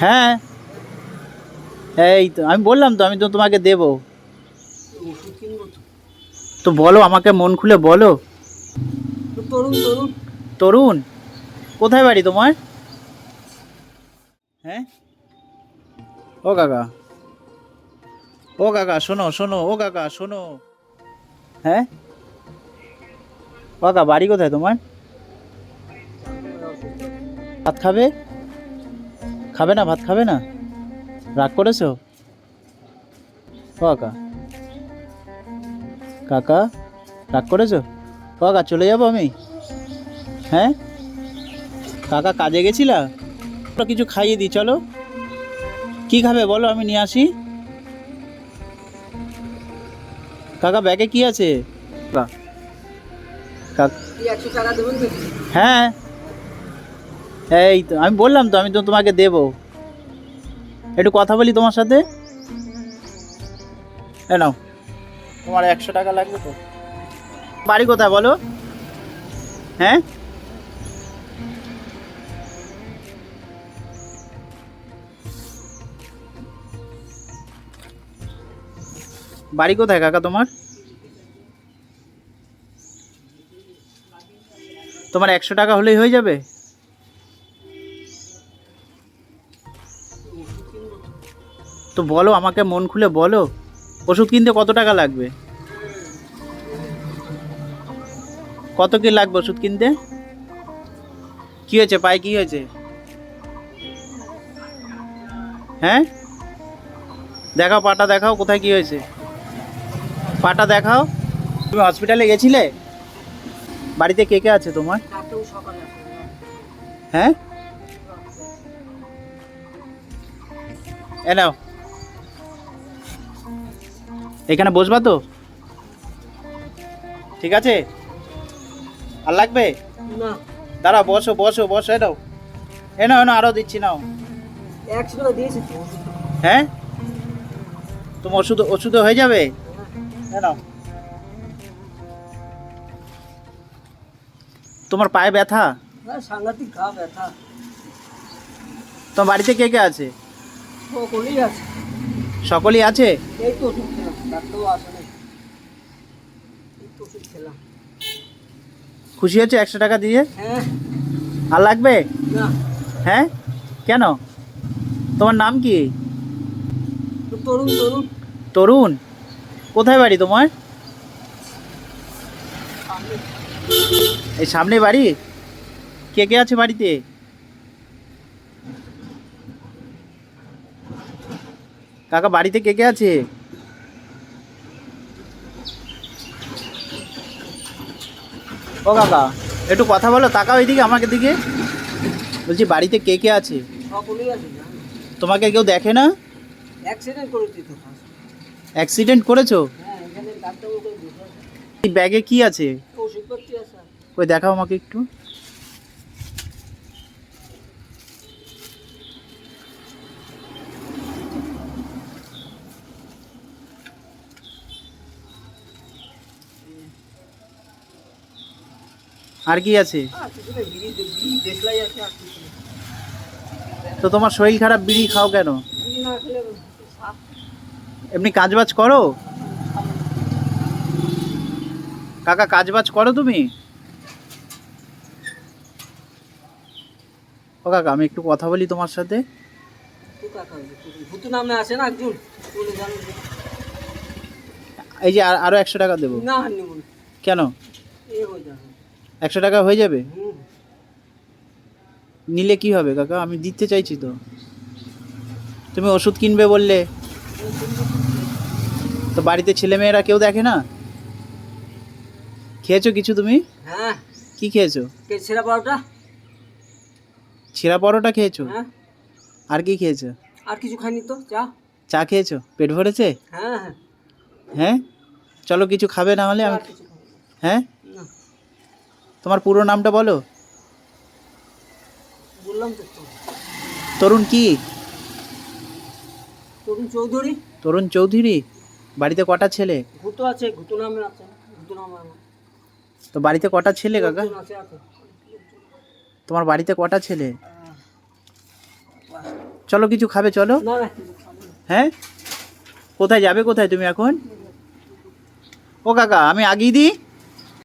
হ্যাঁ। এই তো, আমি বললাম তো, আমি তো তোমাকে দেব। তো বলো, আমাকে মন খুলে বলো। তরুণ, কোথায় বাড়ি তোমার? হ্যাঁ? ও কাকা। ও কাকা, শোনো শোনো, ও কাকা, শোনো। হ্যাঁ? কাকা, বাড়ি কোথায় তোমার? ভাত খাবে? খাবে না ভাত খাবে না? রাগ করেছ? কাকা। কাকা রাগ করেছ? কাকা চলে যাব আমি? হ্যাঁ? কাকা কাজে গেছিলা? কিছু খাইয়ে দিই চলো। কি খাবে বলো আমি নিয়ে আসি। কাকা ব্যাগে কি আছে? হ্যাঁ। এই তো আমি বললাম তো আমি তো তোমাকে দেব। একটু কথা বলি তোমার সাথে? এ নাও। তোমার একশো টাকা লাগবে তো? বাড়ি কোথায় বলো? হ্যাঁ? বাড়ি কোথায় কাকা তোমার? তোমার একশো টাকা হলেই হয়ে যাবে? তো বলো, আমাকে মন খুলে বলো। ওষুধ কিনতে কত টাকা লাগবে? কত কি লাগবে ওষুধ কিনতে? কি হয়েছে, পায়ে কি হয়েছে? হ্যাঁ? দেখাও, পাটা দেখাও, কোথায় কি হয়েছে? পাটা দেখাও। তুমি হসপিটালে গেছিলে? বাড়িতে কে কে আছে তোমার? হ্যাঁ? এ নাও। এখানে বসবা তো? ঠিক আছে? আর লাগবে? না। দাঁড়াও বসো বসো বসো এ নাও। এ নাও এ আরও দিচ্ছি নাও। একশো টাকা দিয়েছি হ্যাঁ? তোমার ওষুধ ওষুধে হয়ে যাবে? এ নাও। তোমার পায়ে ব্যথা? সাংঘাতিক ব্যথা। তোমার বাড়িতে কে কে আছে? সকলেই আছে। সকলেই আছে? এই তো খুশি হচ্ছে একশো টাকা দিয়ে? হ্যাঁ। আর লাগবে? হ্যাঁ? কেন? তোমার নাম কি? তরুণ তরুণ। তরুণ? কোথায় বাড়ি তোমার? এই সামনে বাড়ি? কে কে আছে বাড়িতে? কাকা বাড়িতে কে কে আছে? ও কাকা একটু কথা বলো তাকাও এইদিকে আমাকে দিকে। বলছি বাড়িতে কে কে আছে? তোমাকে কেউ দেখে না? অ্যাক্সিডেন্ট করেছি ব্যাগে কি আছে? ওই দেখাও আমাকে একটু। আর কি আছে? তো তোমার শরীর খারাপ বিড়ি খাও কেন? এমনি কাজবাজ করো? কাকা কাজবাজ করো তুমি? ও কাকা আমি একটু কথা বলি তোমার সাথে। নামে আসে না একজন এই যে আর- একশো টাকা দেবো। কেন? একশো টাকা হয়ে যাবে? নিলে কি হবে কাকা? আমি দিতে চাইছি তো। তুমি ওষুধ কিনবে বললে। তো বাড়িতে ছেলেমেয়েরা কেউ দেখে না? খেয়েছো কিছু তুমি? হ্যাঁ। কি খেয়েছো? ছেঁড়া পাউটা ছিঁড়া পরোটা খেয়েছো? হ্যাঁ। আর কি খেয়েছো? আর কিছু খাইনি তো চা। চা খেয়েছো? পেট ভরেছে? হ্যাঁ হ্যাঁ। হ্যাঁ? চলো কিছু খাবে না হলে আমি হ্যাঁ? তোমার পুরো নামটা বলো? বললাম তো। তরুণ কি? তরুণ চৌধুরী। তরুণ চৌধুরী? বাড়িতে কটা ছেলে? ঘুতো আছে ঘুতো নামে আছে ঘুতো নামে তো বাড়িতে কটা ছেলে কাকা? তোমার বাড়িতে কটা ছেলে? চলো কিছু খাবে চলো। হ্যাঁ? কোথায় যাবে কোথায় তুমি এখন? ও কাকা আমি আগিয়ে দিই?